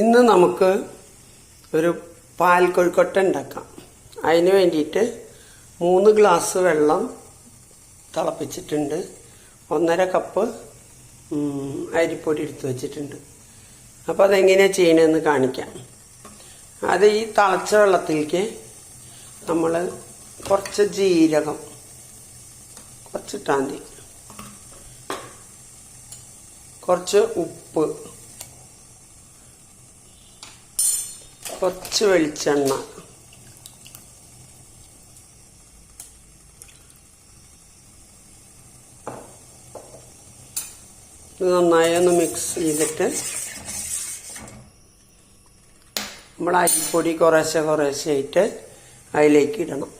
ഇന്ന് നമുക്ക് ഒരു പാൽ കൊഴുക്കൊട്ട ഉണ്ടാക്കാം. അതിന് വേണ്ടിയിട്ട് മൂന്ന് ഗ്ലാസ് വെള്ളം തിളപ്പിച്ചിട്ടുണ്ട്. ഒന്നര കപ്പ് അരിപ്പൊടി എടുത്ത് വെച്ചിട്ടുണ്ട്. അപ്പോൾ അതെങ്ങനെയാണ് ചെയ്യണമെന്ന് കാണിക്കാം. അത് ഈ തിളച്ച വെള്ളത്തിലേക്ക് നമ്മൾ കുറച്ച് ജീരകം കുറച്ചിട്ടാൽ മതി. കുറച്ച് ഉപ്പ് കുറച്ച് വെളിച്ചെണ്ണ. നന്നായി ഒന്ന് മിക്സ് ചെയ്തിട്ട് നമ്മൾ അരിപ്പൊടി കുറേശ്ശെ കുറേശ്ശെ ആയിട്ട് അതിലേക്ക് ഇടണം.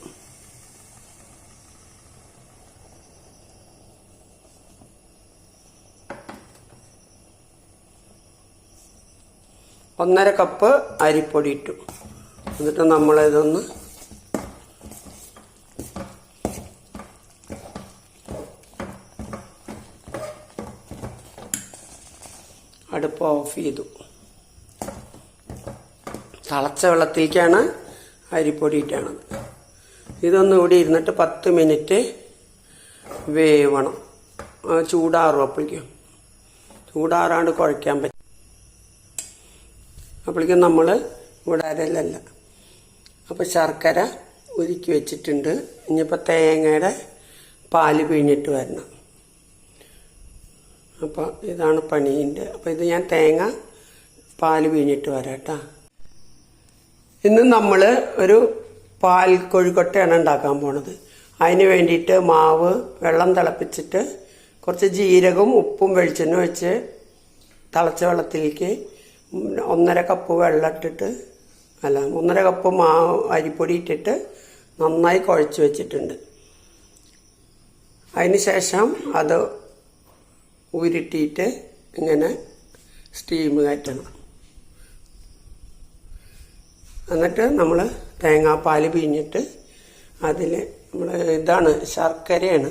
ഒന്നര കപ്പ് അരിപ്പൊടി ഇട്ടു. എന്നിട്ട് നമ്മളിതൊന്ന് അടുപ്പ് ഓഫ് ചെയ്തു. തിളച്ച വെള്ളത്തിലേക്കാണ് അരിപ്പൊടി ഇട്ടണത് ഇതൊന്ന് ഇവിടെ ഇരുന്നിട്ട് പത്ത് മിനിറ്റ് വേവണം. ചൂടാറും അപ്പോഴേക്കും. ചൂടാറാണ്ട് കുഴയ്ക്കാൻ പറ്റും അപ്പോഴേക്കും നമ്മൾ ഇവിടെ അപ്പോൾ ശർക്കര ഉരുക്കി വെച്ചിട്ടുണ്ട്. ഇനിയിപ്പോൾ തേങ്ങയുടെ പാൽ പിഴിഞ്ഞിട്ട് വരണം. അപ്പോൾ ഇതാണ് പണീന്റെ അപ്പോൾ ഇത് ഞാൻ തേങ്ങ പാൽ പിഴിഞ്ഞിട്ട് വരാം ഇന്ന് നമ്മൾ ഒരു പാൽ കോഴിക്കൊട്ടയാണ് ഉണ്ടാക്കാൻ പോണത്. അതിന് വേണ്ടിയിട്ട് മാവ് വെള്ളം തിളപ്പിച്ചിട്ട് കുറച്ച് ജീരകവും ഉപ്പും വെളിച്ചെണ്ണ വെച്ച് തിളച്ച വെള്ളത്തിലേക്ക് ഒന്നര കപ്പ് വെള്ളം ഇട്ടിട്ട് അല്ല ഒന്നര കപ്പ് മാവ് അരിപ്പൊടി ഇട്ടിട്ട് നന്നായി കുഴച്ച് വെച്ചിട്ടുണ്ട്. അതിന് ശേഷം അത് ഉരുട്ടിയിട്ട് ഇങ്ങനെ സ്റ്റീം കയറ്റണം. എന്നിട്ട് നമ്മൾ തേങ്ങാപ്പാൽ പിഴിഞ്ഞിട്ട് അതിൽ നമ്മൾ ഇതാണ് ശർക്കരയാണ്.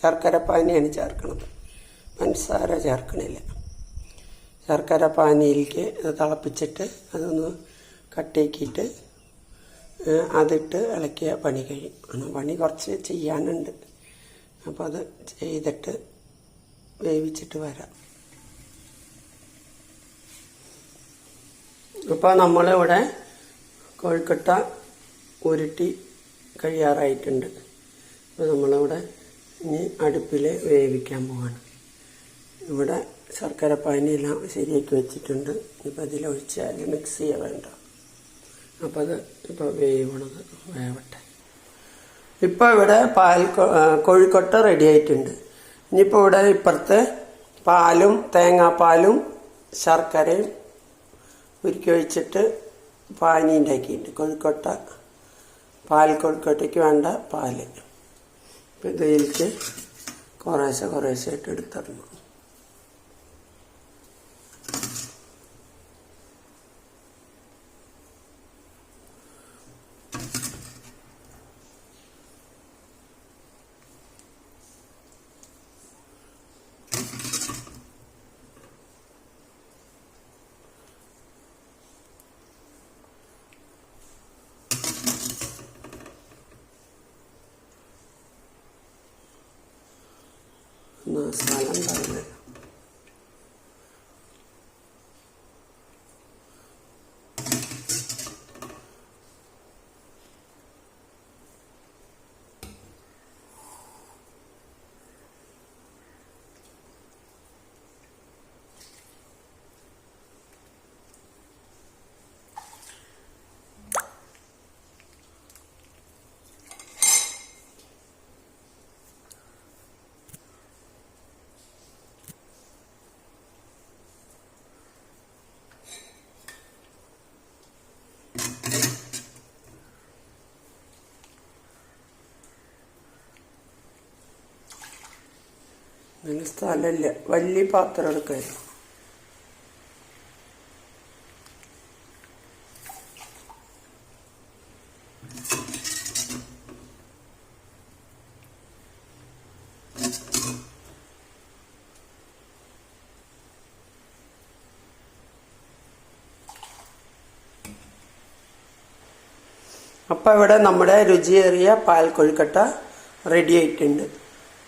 ശർക്കര പാനിയാണ് ചേർക്കുന്നത് പഞ്ചസാര ചേർക്കണില്ല. ശർക്കര പാനിയിലേക്ക് ഇത് തിളപ്പിച്ചിട്ട് അതൊന്ന് കട്ടിയാക്കിയിട്ട് ഏഹ്, അതിട്ട് ഇളക്കിയ പണി കഴിയും. പണി കുറച്ച് ചെയ്യാനുണ്ട്. അപ്പോൾ അത് ചെയ്തിട്ട് വേവിച്ചിട്ട് വരാം. ഇപ്പോൾ നമ്മളിവിടെ കോഴിക്കട്ട ഉരുട്ടി കഴിയാറായിട്ടുണ്ട്. അപ്പോൾ നമ്മളിവിടെ ഇനി അടുപ്പിൽ വേവിക്കാൻ പോവാണ്. ഇവിടെ ശർക്കര പാനിയെല്ലാം ശരിയാക്കി വെച്ചിട്ടുണ്ട്. ഇപ്പം അതിലൊഴിച്ചാൽ മിക്സ് ചെയ്യാൻ വേണ്ട. അപ്പം അത് ഇപ്പോൾ വേവണത് വേവട്ടെ. ഇപ്പോൾ ഇവിടെ പാൽ കോഴിക്കൊട്ട റെഡി ആയിട്ടുണ്ട്. ഇനിയിപ്പോൾ ഇവിടെ ഇപ്പുറത്തെ പാലും തേങ്ങാപ്പാലും ശർക്കരയും ഉരുക്കി ഒഴിച്ചിട്ട് പാനി ഉണ്ടാക്കിയിട്ടുണ്ട്. കോഴിക്കോട്ട പാൽ കോഴിക്കോട്ടയ്ക്ക് വേണ്ട പാൽ. ഇപ്പം ഇതിലേക്ക് കുറേശ്ശെ കുറേശ്ശെ ആയിട്ട് എടുത്തിടണം. മസാല ഉണ്ടാവില്ല അതിന് സ്ഥലമില്ല വലിയ പാത്രം എടുക്കായിരുന്നു അപ്പോൾ ഇവിടെ നമ്മുടെ രുചിയേറിയ പാൽ കൊഴുക്കട്ട റെഡി ആയിട്ടുണ്ട്.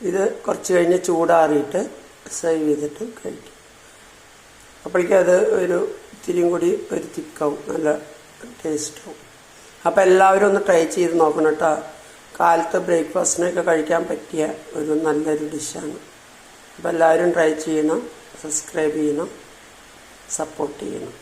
ഇത് കുറച്ച് കഴിഞ്ഞ് ചൂടാറിയിട്ട് സേവ് ചെയ്തിട്ട് കഴിക്കും. അപ്പോഴേക്കും അത് ഒരു ഇത്തിരിയും കൂടി ഒരു തിക്കാവും നല്ല ടേസ്റ്റാവും അപ്പം എല്ലാവരും ഒന്ന് ട്രൈ ചെയ്ത് നോക്കണം കേട്ടോ കാലത്ത് ബ്രേക്ക്ഫാസ്റ്റിനൊക്കെ കഴിക്കാൻ പറ്റിയ ഒരു നല്ലൊരു ഡിഷാണ് അപ്പോൾ എല്ലാവരും ട്രൈ ചെയ്യണം സബ്സ്ക്രൈബ് ചെയ്യണം സപ്പോർട്ട് ചെയ്യണം.